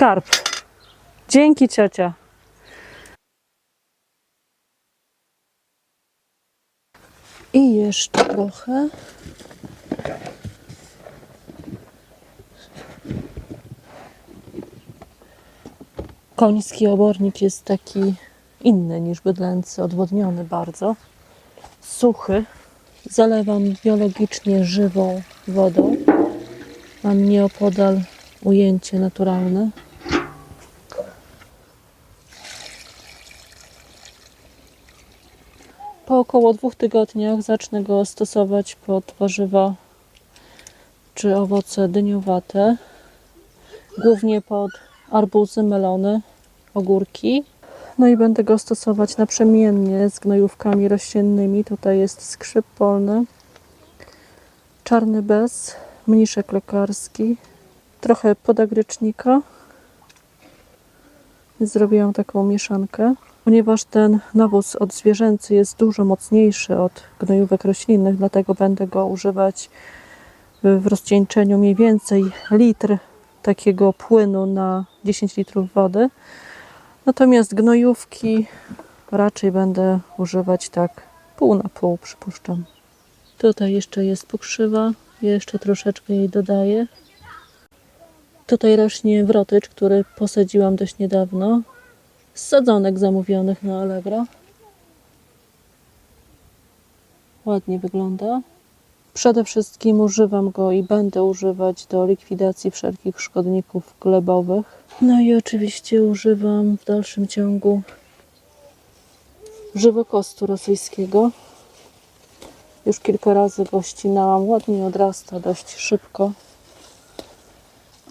Skarb. Dzięki ciocia. I jeszcze trochę. Koński obornik jest taki inny niż bydlęcy, odwodniony bardzo. Suchy. Zalewam biologicznie żywą wodą. Mam nieopodal ujęcie naturalne. Po około dwóch tygodniach zacznę go stosować pod warzywa czy owoce dyniowate. Głównie pod arbuzy, melony, ogórki. No i będę go stosować naprzemiennie z gnojówkami roślinnymi. Tutaj jest skrzyp polny, czarny bez, mniszek lekarski, trochę podagrycznika. Zrobiłam taką mieszankę. Ponieważ ten nawóz odzwierzęcy jest dużo mocniejszy od gnojówek roślinnych, dlatego będę go używać w rozcieńczeniu mniej więcej litr takiego płynu na 10 litrów wody. Natomiast gnojówki raczej będę używać tak pół na pół, przypuszczam. Tutaj jeszcze jest pokrzywa, jeszcze troszeczkę jej dodaję. Tutaj rośnie wrotycz, który posadziłam dość niedawno. Z sadzonek zamówionych na Allegro. Ładnie wygląda. Przede wszystkim używam go i będę używać do likwidacji wszelkich szkodników glebowych. No i oczywiście używam w dalszym ciągu żywokostu rosyjskiego. Już kilka razy go ścinałam. Ładnie odrasta dość szybko.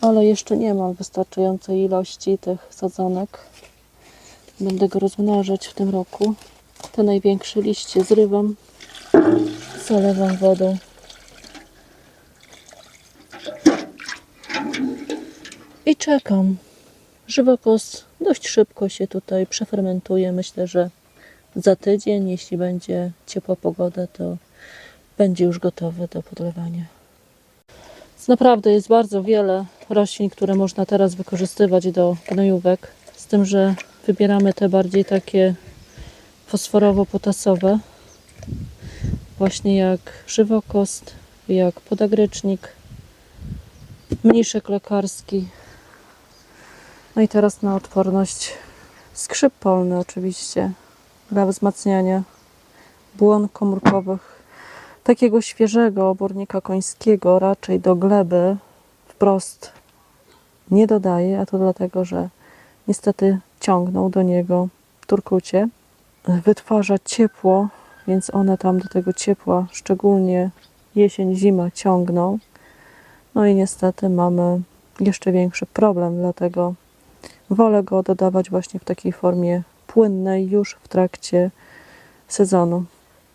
Ale jeszcze nie mam wystarczającej ilości tych sadzonek. Będę go rozmnażać w tym roku. Te największe liście zrywam, zalewam wodą. I czekam. Żywopłot dość szybko się tutaj przefermentuje. Myślę, że za tydzień, jeśli będzie ciepła pogoda, to będzie już gotowy do podlewania. Naprawdę jest bardzo wiele roślin, które można teraz wykorzystywać do gnojówek. Z tym, że wybieramy te bardziej takie fosforowo-potasowe. Właśnie jak żywokost, jak podagrycznik, mniszek lekarski. No i teraz na odporność skrzyp polny oczywiście dla wzmacniania błon komórkowych. Takiego świeżego obornika końskiego raczej do gleby wprost nie dodaję, a to dlatego, że niestety ciągną do niego turkucie. Wytwarza ciepło, więc one tam do tego ciepła, szczególnie jesień, zima ciągną. No i niestety mamy jeszcze większy problem, dlatego wolę go dodawać właśnie w takiej formie płynnej już w trakcie sezonu.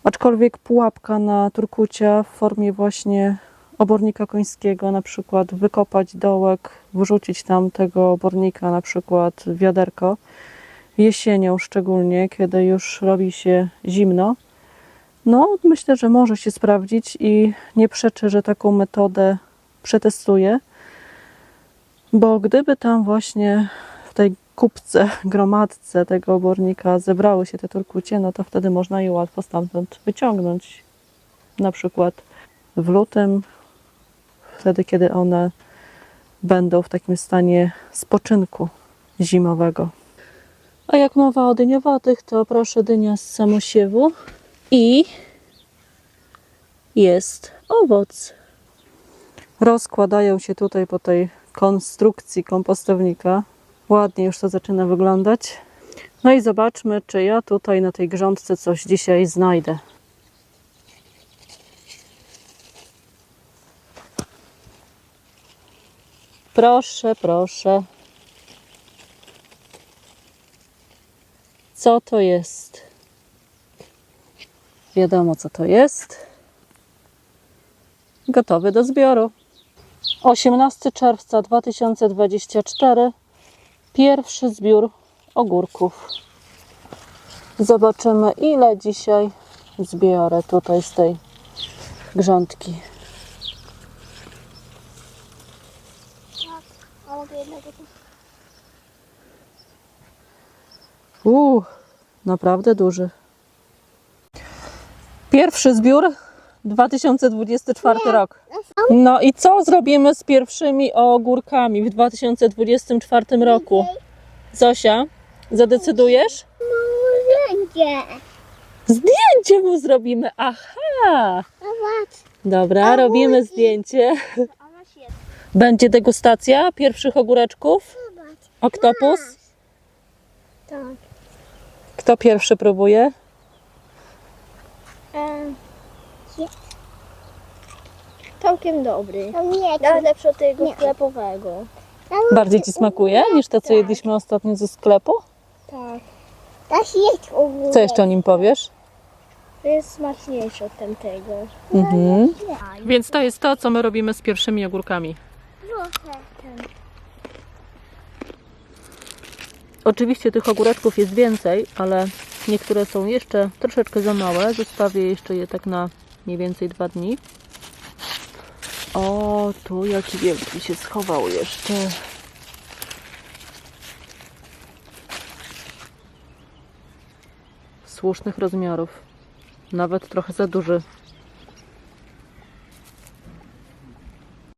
Aczkolwiek pułapka na turkucia w formie właśnie obornika końskiego, na przykład wykopać dołek, wrzucić tam tego obornika, na przykład wiaderko, jesienią szczególnie, kiedy już robi się zimno. No, myślę, że może się sprawdzić i nie przeczę, że taką metodę przetestuję, bo gdyby tam właśnie w tej kupce, gromadce tego obornika zebrały się te turkucie, no to wtedy można je łatwo stamtąd wyciągnąć. Na przykład w lutym, wtedy kiedy one będą w takim stanie spoczynku zimowego. A jak mowa o dyniowatych, to proszę dynia z samosiewu i jest owoc. Rozkładają się tutaj po tej konstrukcji kompostownika. Ładnie już to zaczyna wyglądać. No i zobaczmy, czy ja tutaj na tej grządce coś dzisiaj znajdę. Proszę, proszę. Co to jest? Wiadomo, co to jest. Gotowy do zbioru. 18 czerwca 2024. Pierwszy zbiór ogórków. Zobaczymy, ile dzisiaj zbiorę tutaj z tej grządki. A mogę jednego tu? Uuu, naprawdę duży. Pierwszy zbiór 2024 rok. No i co zrobimy z pierwszymi ogórkami w 2024 roku? Zosia, zadecydujesz? Będzie. Zdjęcie mu zrobimy. Aha! Zobacz. Dobra, robimy zdjęcie. Będzie degustacja pierwszych ogóreczków. Zobacz. Oktopus. Tak. Kto pierwszy próbuje? Um, Całkiem dobry. to nie, Nawet lepszy od tego Nie. sklepowego. Bardziej ci smakuje niż to, co jedliśmy ostatnio ze sklepu? Tak. Też jest ogórek. Co jeszcze o nim powiesz? To jest smaczniejszy od tamtego. Mhm. Więc to jest to, co my robimy z pierwszymi ogórkami. Trochę. Oczywiście tych ogóreczków jest więcej, ale niektóre są jeszcze troszeczkę za małe. Zostawię jeszcze je tak na mniej więcej dwa dni. O, tu jaki wielki się schował jeszcze. Słusznych rozmiarów. Nawet trochę za duży.